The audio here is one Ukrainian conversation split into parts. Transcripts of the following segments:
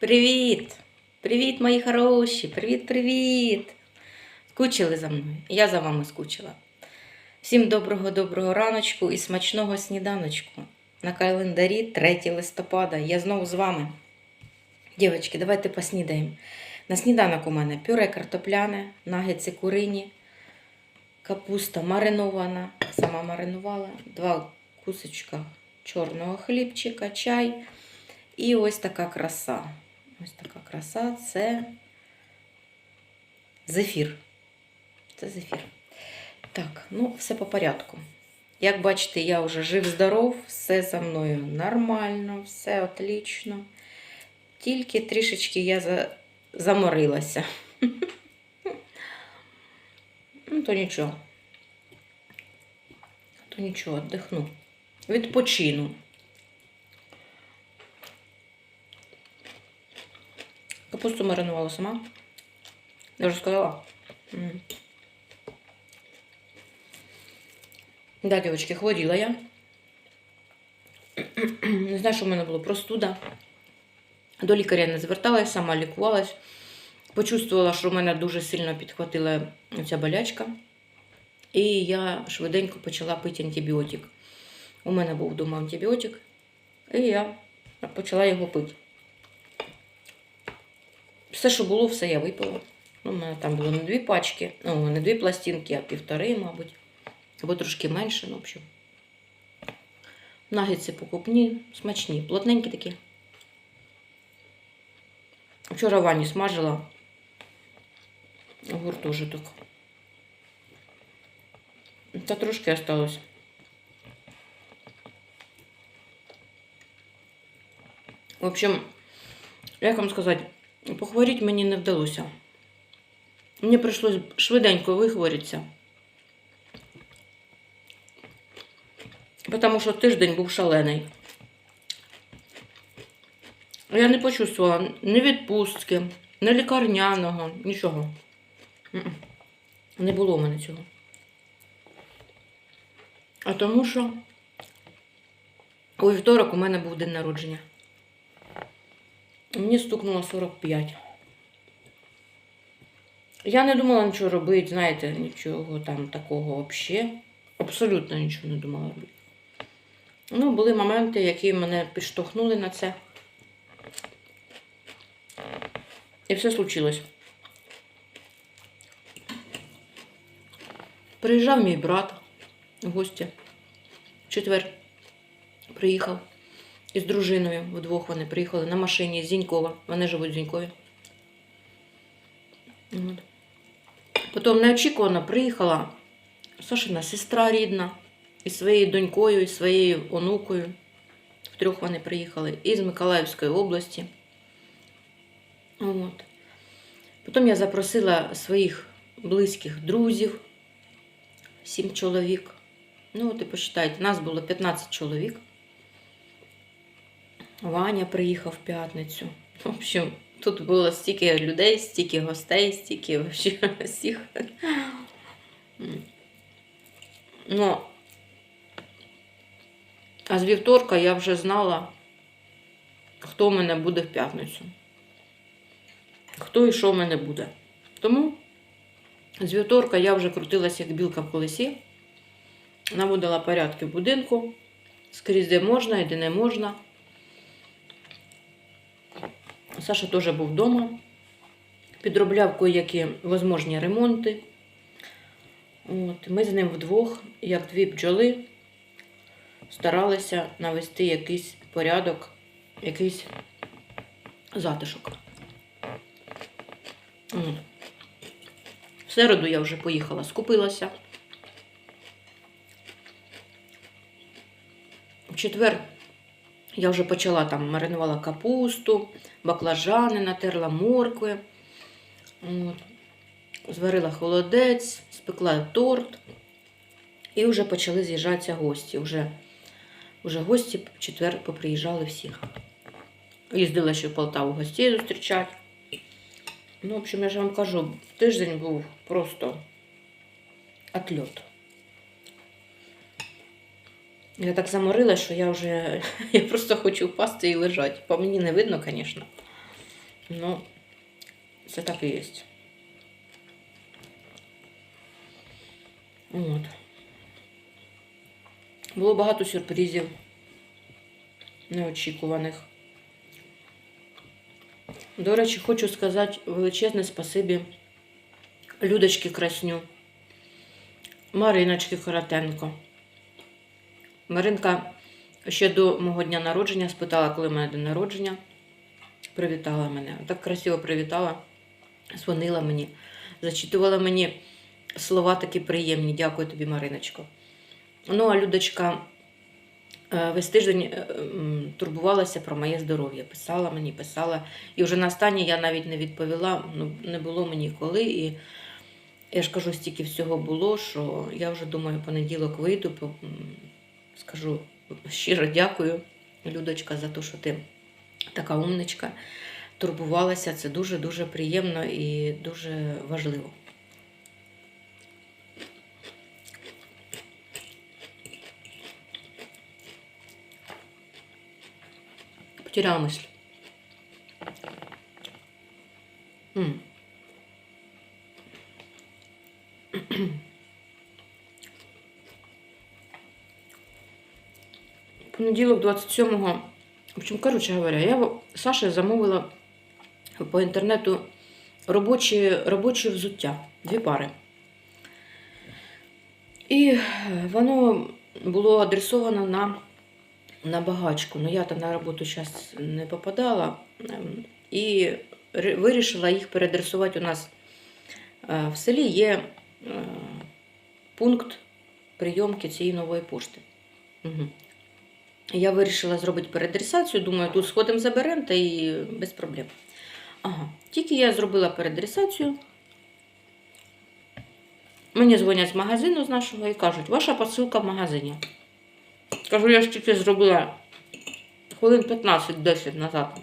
Привіт! Привіт, мої хороші! Привіт-привіт! Скучили за мною? Я за вами скучила. Всім доброго-доброго раночку і смачного сніданочку. На календарі 3 листопада. Я знову з вами. Дівчатки, давайте поснідаємо. На сніданок у мене пюре картопляне, нагетси курині, капуста маринована, сама маринувала, два кусочка чорного хлібчика, чай. І ось така краса. Ось така краса це зефір. Це зефір. Так, ну, все по порядку. Як бачите, я вже жив-здоров, все за мною нормально, все отлично. Тільки трішечки я за... заморилася. Ну, то нічого. То нічого, віддихну. Відпочину. Капусту маринувала сама. Я вже сказала. Да, дівчатки, хворіла я. Не знаю, що в мене було простуда. До лікаря не зверталася, сама лікувалась. Почувствувала, що в мене дуже сильно підхватила ця болячка. І я швиденько почала пити антибіотик. У мене був вдома антибіотик, і я почала його пити. Все, що було, все я випила. Ну, у мене там було не дві пачки, ну, не дві пластинки, а півтори, мабуть. Або трошки менше, ну, в общем. Нагідці покупні, смачні, плотненькі такі. Вчора Вані смажила гуртожиток. Та трошки осталось. В общем, як вам сказати, похворіти мені не вдалося. Мені прийшлось швиденько вихворітися. Тому що тиждень був шалений. Я не почувствувала ні відпустки, ні лікарняного, нічого. Не було в мене цього. А тому що у вівторок у мене був день народження. Мені стукнуло 45. Я не думала нічого робити, знаєте, нічого там такого взагалі. Абсолютно нічого не думала робити. Ну, були моменти, які мене підштовхнули на це. І все случилось. Приїжджав мій брат в гості. В четвер приїхав із дружиною. Вдвох вони приїхали на машині з Зінькова. Вони живуть в Зінькові. От. Потім неочікувано приїхала Сашина сестра рідна із своєю донькою, і своєю онукою. Втрьох вони приїхали із Миколаївської області. От. Потім я запросила своїх близьких друзів, сім чоловік. Ну, от і посчитайте, нас було 15 чоловік. Ваня приїхав в п'ятницю. В общем, тут було стільки людей, стільки гостей, стільки вообще всіх. Ну, а з вівторка я вже знала, хто в мене буде в п'ятницю. Хто і що в мене буде. Тому з вівторка я вже крутилася як білка в колесі, наводила порядки в будинку, скрізь де можна і де не можна. Саша теж був вдома, підробляв кое-які возможні ремонти. От, Ми з ним вдвох, як дві бджоли, старалися навести якийсь порядок, якийсь затишок. В середу я вже поїхала, скупилася. В четвер я вже почала там маринувала капусту, баклажани, натерла моркви, зварила холодець, спекла торт. І вже почали з'їжджатися гості. Вже, вже гості в четвер поприїжджали всі. Їздила ще в Полтаву гостей зустрічати. Ну, в общем, я ж вам кажу, тиждень був просто отльот. Я так заморила, що я вже я просто хочу впасти і лежати. По мені не видно, звісно. Ну, це так і є. От. Було багато сюрпризів неочікуваних. До речі, хочу сказати величезне спасибі Людочки Красню, Мариночки Коротенко. Маринка ще до мого дня народження спитала, коли в мене день народження. Привітала мене. Так красиво привітала, дзвонила мені, зачитувала мені слова такі приємні. Дякую тобі, Мариночко. Ну, а Людочка е, весь тиждень е, турбувалася про моє здоров'я. Писала мені, писала. І вже на останнє я навіть не відповіла. Ну, не було мені коли. І я ж кажу, стільки всього було, що я вже думаю, понеділок вийду, скажу щиро дякую, Людочка, за те, що ти така умничка. Турбувалася. Це дуже-дуже приємно і дуже важливо. Потеряла мысль. М. Понеділок 27-го. В общем, коротше говоря, я Саше замовила по інтернету робочі, робочі взуття, дві пари. І воно було адресовано на, на багачку. Ну я там на роботу зараз не попадала. ем, І вирішила їх переадресувати у нас е, в селі є е, пункт прийомки цієї нової пошти. Угу. Я вирішила зробити переадресацію, думаю, тут сходимо заберемо та і без проблем. Ага, тільки я зробила переадресацію. Мені дзвонять з магазину з нашого і кажуть, ваша посилка в магазині. Кажу, я ж тільки зробила хвилин 15-10 назад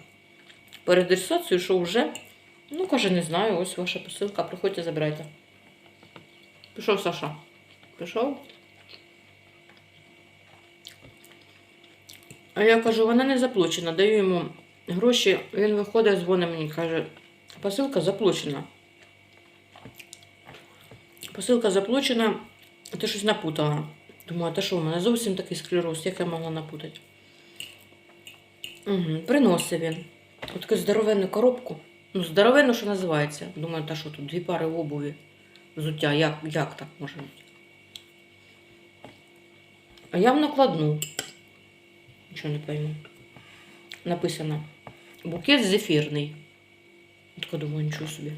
переадресацію, що вже. Ну, каже, не знаю, ось ваша посилка, приходьте, забирайте. Пішов Саша. Пішов. А я кажу, вона не заплачена, даю йому гроші, він виходить, дзвонить мені, каже, посилка заплачена. Посилка заплачена, ти щось напутала. Думаю, та що, у мене зовсім такий склероз, як я могла напутати? Угу. Приносив він. Таку здоровенну коробку. Ну, здоровенну, що називається. Думаю, та що тут дві пари обуві, взуття, як, як так може бути? А я в накладну. Нічого не пойму. Написано. Букет зефірний. Така думаю, нічого собі.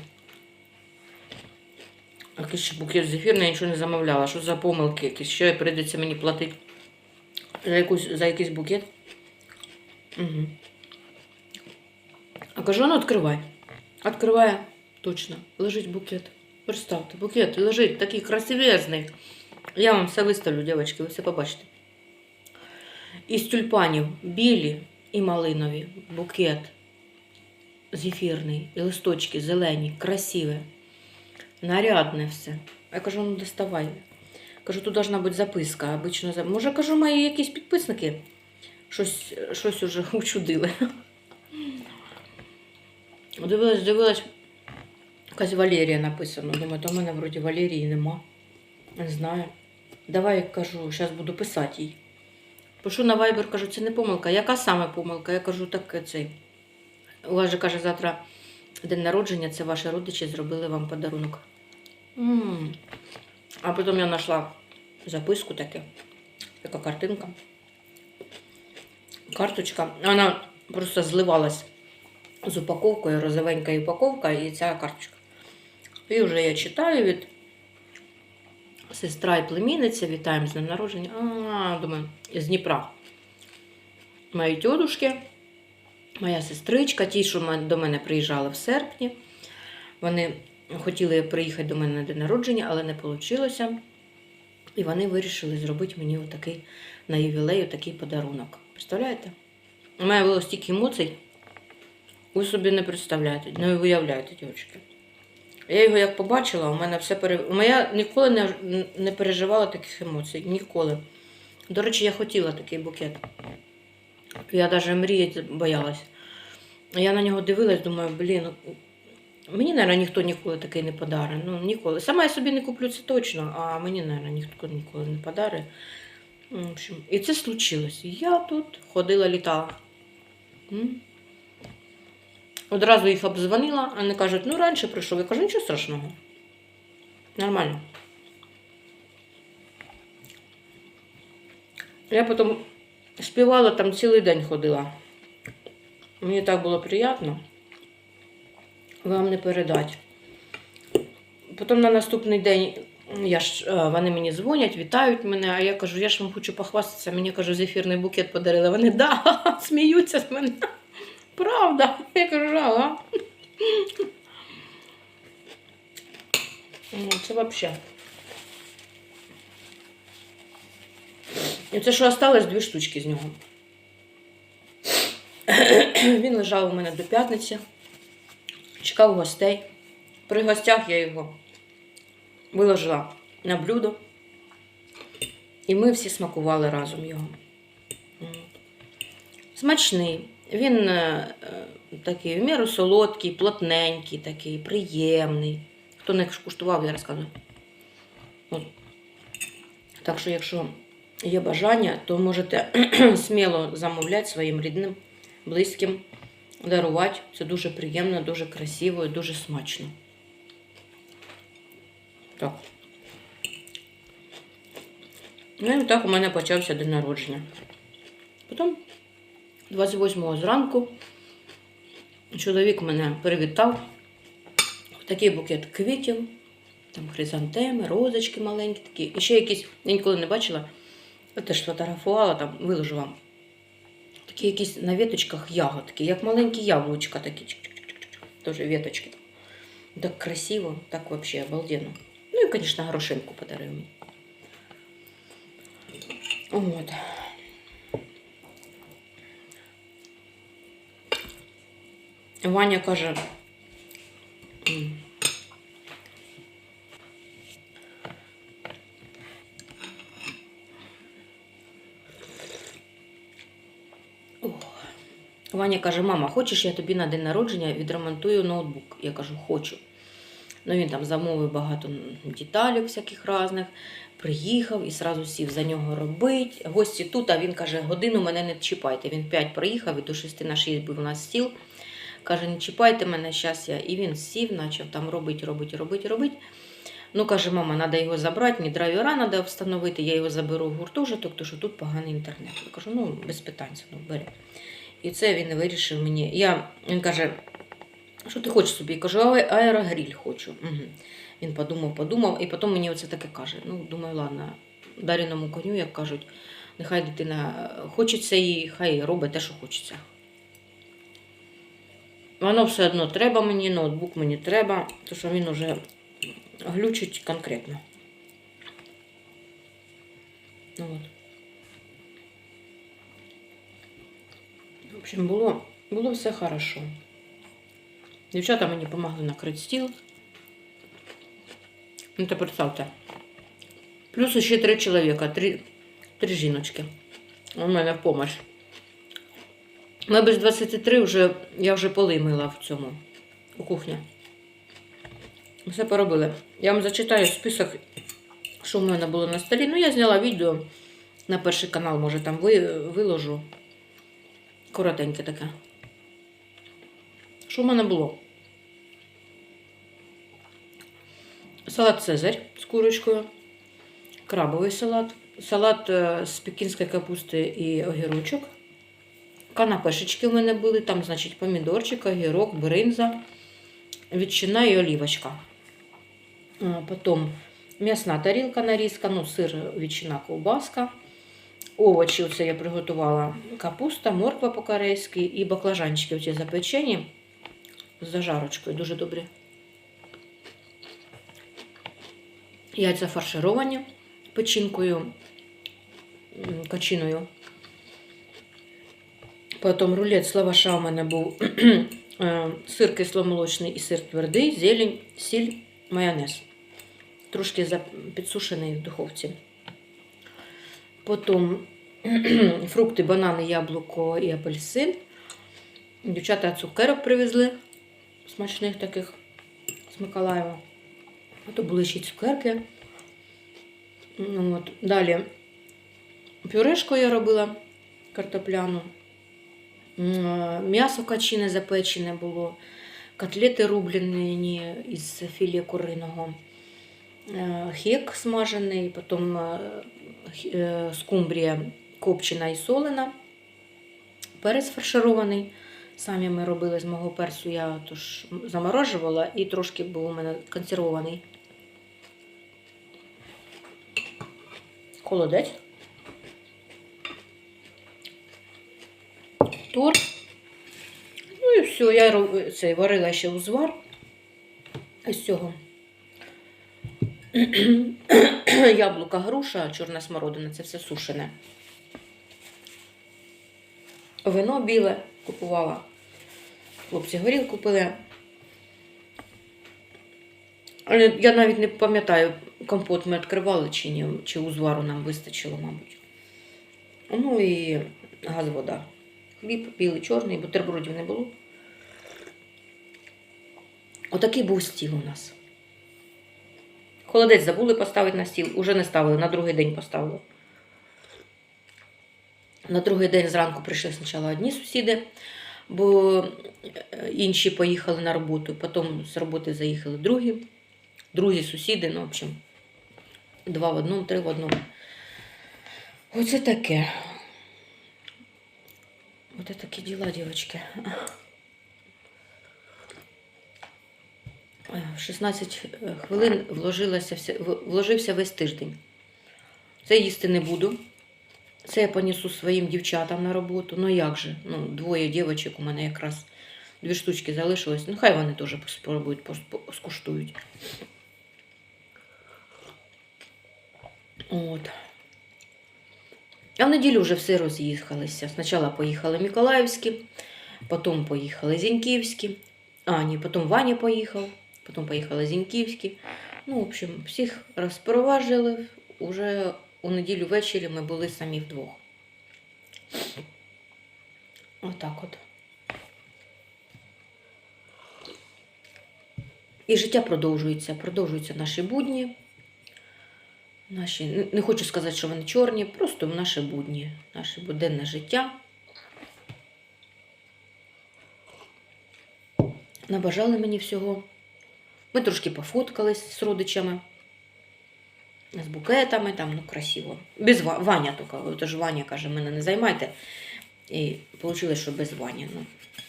Якийсь ще букет зефірний, я нічого не замовляла. Що за помилки якісь? Що прийдеться мені платити за, якусь, за якийсь букет? Угу. А кажу, ну відкривай. Відкриває. Точно. Лежить букет. Представте, букет лежить такий красивезний. Я вам все виставлю, дівчатки, ви все побачите. Із тюльпанів білі і малинові, букет зефірний, і листочки зелені, красиве, нарядне все. Я кажу, ну доставай. Кажу, тут должна бути записка. Обично, може, кажу, мої якісь підписники щось, щось уже учудили. Дивилась, дивилась, якась Валерія написано. Думаю, то в мене вроді Валерії нема. Не знаю. Давай я кажу, зараз буду писати їй. Пишу на Viber, кажу, це не помилка. Яка саме помилка? Я кажу, так цей. У вас же каже, завтра день народження, це ваші родичі зробили вам подарунок. м А потім я знайшла записку таке, така картинка. Карточка. Вона просто зливалась з упаковкою, розовенька упаковка і ця карточка. І вже я читаю від сестра і племінниця, вітаємо з днем народження. А, думаю, з Дніпра. Мої тьодушки, моя сестричка, ті, що до мене приїжджали в серпні. Вони хотіли приїхати до мене на день народження, але не вийшло. І вони вирішили зробити мені отакий на ювілею такий подарунок. Представляєте? У мене було стільки емоцій. Ви собі не представляєте, не уявляєте, дівчатки. Я його як побачила, у мене все пере... Я ніколи не, не переживала таких емоцій. Ніколи. До речі, я хотіла такий букет. Я навіть мріяти боялась. Я на нього дивилась, думаю, блін, ну, мені, мабуть, ніхто ніколи такий не подарить. Ну, ніколи. Сама я собі не куплю це точно, а мені, мабуть, ніхто ніколи не подарить. Ну, В общем, і це случилось. Я тут ходила, літала. Одразу їх обдзвонила, а вони кажуть, ну раніше прийшов. Я кажу, нічого страшного. Нормально. Я потім співала там цілий день ходила. Мені так було приємно. Вам не передати. Потім на наступний день я ж, е, вони мені дзвонять, вітають мене, а я кажу, я ж вам хочу похвастатися. Мені кажу, зефірний букет подарили. Вони да, сміються з мене. Правда. Я кажу, ага. Ну, Це взагалі. І це що осталось дві штучки з нього. Він лежав у мене до п'ятниці, чекав гостей. При гостях я його виложила на блюдо. І ми всі смакували разом його. Смачний. Він е, е, такий в міру солодкий, плотненький, такий, приємний. Хто не куштував, я розказую. От. Так що, якщо є бажання, то можете сміло замовляти своїм рідним, близьким, дарувати. Це дуже приємно, дуже красиво і дуже смачно. Так. Ну і так у мене почався день народження. Потім, 28-го зранку, чоловік мене привітав. Такий букет квітів, там хризантеми, розочки маленькі такі. І ще якісь, я ніколи не бачила, я теж фотографувала, там виложу вам. Такі якісь на веточках ягодки, як маленькі яблучка такі. чик-чик-чик-чик. Тоже веточки. Так красиво, так вообще обалденно. Ну і, звісно, горошинку подарив мені. От. Ваня каже. Ваня каже: мама, хочеш, я тобі на день народження відремонтую ноутбук? Я кажу, хочу. Ну, він там замовив багато деталей всяких різних. Приїхав і сразу сів за нього робить. Гості тут, а він каже, годину мене не чіпайте. Він 5 приїхав і до 6 на 6 був у нас стіл. Каже, не чіпайте мене, зараз я. І він сів, почав там робити, робити, робити, робити. Ну, каже, мама, треба його забрати, мені драйвера треба встановити, я його заберу в гуртожиток, тому що тут поганий інтернет. Я кажу, ну, без питань, ну, бери. І це він вирішив мені. Я, він каже, що ти хочеш собі? Я кажу, аерогріль хочу. Угу. Він подумав, подумав, і потім мені оце таке каже. Ну, думаю, ладно, даріному коню, як кажуть, нехай дитина хочеться і хай робить те, що хочеться. Воно все одно треба мені, ноутбук мені треба, тому що він уже глючить конкретно. Ну, от. В общем, було, було все хорошо. Дівчата мені допомогли накрити стіл. Ну, то представте. Плюс ще три чоловіка, три, три жіночки. У мене в помощь. Ми без 23 вже, я вже поли мила в цьому, у кухні. Все поробили. Я вам зачитаю список, що в мене було на столі. Ну, я зняла відео на перший канал, може там ви, виложу. Коротеньке таке. Що в мене було? Салат Цезарь з курочкою, крабовий салат, салат е, з пекінської капусти і огірочок. Канапешечки в мене були, там, значить, помідорчик, огірок, бринза, ветчина і олівочка. Потім м'ясна тарілка нарізка, ну, сир, ветчина, ковбаска. Овочі оце я приготувала капуста, морква по-корейськи і баклажанчики оці запечені з зажарочкою, дуже добрі. Яйця фаршировані печінкою, качиною. Потім рулет з лаваша у мене був е, сир кисломолочний і сир твердий, зелень, сіль, майонез. Трошки підсушений в духовці. Потім фрукти, банани, яблуко і апельсин. Дівчата цукерок привезли смачних таких з Миколаєва. А то були ще й цукерки. Ну, от. Далі пюрешку я робила картопляну. М'ясо качине запечене було, котлети рублені із філе куриного, е, хек смажений, потім х- е, скумбрія копчена і солена, перець фарширований. Самі ми робили з мого перцю, я тож заморожувала і трошки був у мене консервований. Холодець. Торт. Ну і все, я цей, варила ще узвар із цього. Яблука, груша, чорна смородина, це все сушене. Вино біле купувала. Хлопці горіл купили. Я навіть не пам'ятаю, компот ми відкривали чи ні, чи узвару нам вистачило, мабуть. Ну і газ вода. Хліб білий, чорний, бутербродів не було. Отакий був стіл у нас. Холодець забули поставити на стіл, уже не ставили, на другий день поставили. На другий день зранку прийшли спочатку одні сусіди, бо е, інші поїхали на роботу. Потім з роботи заїхали другі, другі сусіди, ну, в общем, два в одному, три в одному. Оце таке. Оце такі діла, дівчатки. Е, В 16 хвилин вложилася вложився весь тиждень. Це їсти не буду. Це я понесу своїм дівчатам на роботу. Ну як же? Ну, двоє дівчаток у мене якраз дві штучки залишилось. Ну, хай вони теж спробують, скуштують. От. А в неділю вже все роз'їхалися. Спочатку поїхали Миколаївські, потім поїхали Зіньківські. А, ні, потім Ваня поїхав, потім поїхали Зіньківські. Ну, в общем, всіх розпроважили. Уже у неділю ввечері ми були самі вдвох. Отак от. І життя продовжується. Продовжуються наші будні. Наші, не- хочу сказати, що вони чорні, просто наші будні, наше буденне життя. Набажали мені всього. Ми трошки пофоткались з родичами, з букетами, там, ну, красиво. Без Ва- Ваня тільки. Тож Ваня каже, мене не займайте. І вийшло, що без Вані. Ну,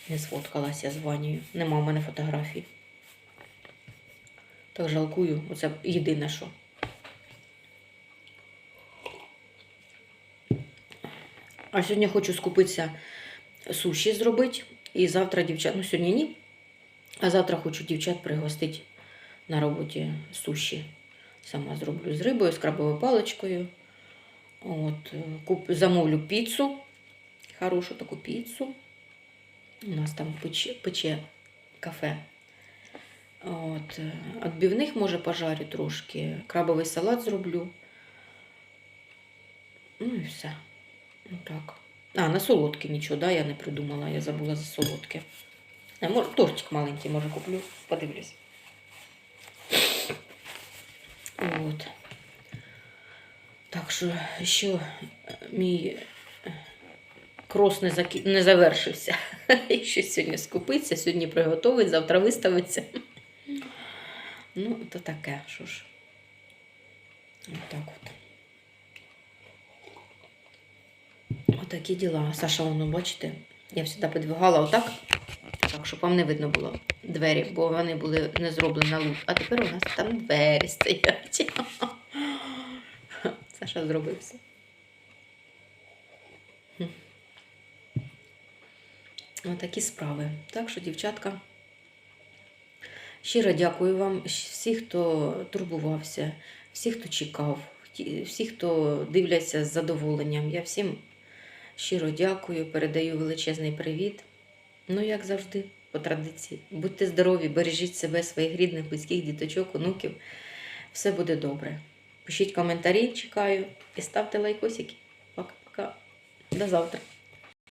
не сфоткалася з Ванею. Нема в мене фотографій. Так жалкую. Оце єдине, що. А сьогодні хочу скупитися суші зробити. І завтра дівчат, ну сьогодні ні. А завтра хочу дівчат пригостити на роботі суші. Сама зроблю з рибою, з крабовою паличкою. От, куп, замовлю піцу. Хорошу таку піцу. У нас там пече, пече кафе. От, Отбивних може пожарю трошки. Крабовий салат зроблю. Ну і все. Ну так. А, на солодке нічого, да, я не придумала, я забула за солодке. А, може, тортик маленький, може, куплю, подивлюсь. От. Так що ще мій е, крос не, закі... не завершився. Ще сьогодні скупиться, сьогодні приготовить, завтра виставиться. Ну, то таке, що ж. Отак от. Отакі діла. Саша, воно, бачите, я завжди підвигала отак, так, щоб вам не видно було двері, бо вони були не зроблені на лук. А тепер у нас там двері стоять. Саша зробив все. Хм. Отакі справи. Так що, дівчатка, щиро дякую вам, всі, хто турбувався, всі, хто чекав, ті- всі, хто дивляться з задоволенням. Я всім щиро дякую, передаю величезний привіт. Ну, як завжди, по традиції. Будьте здорові, бережіть себе, своїх рідних, близьких, діточок, онуків. Все буде добре. Пишіть коментарі, чекаю і ставте лайкосики. Пока-пока. До завтра.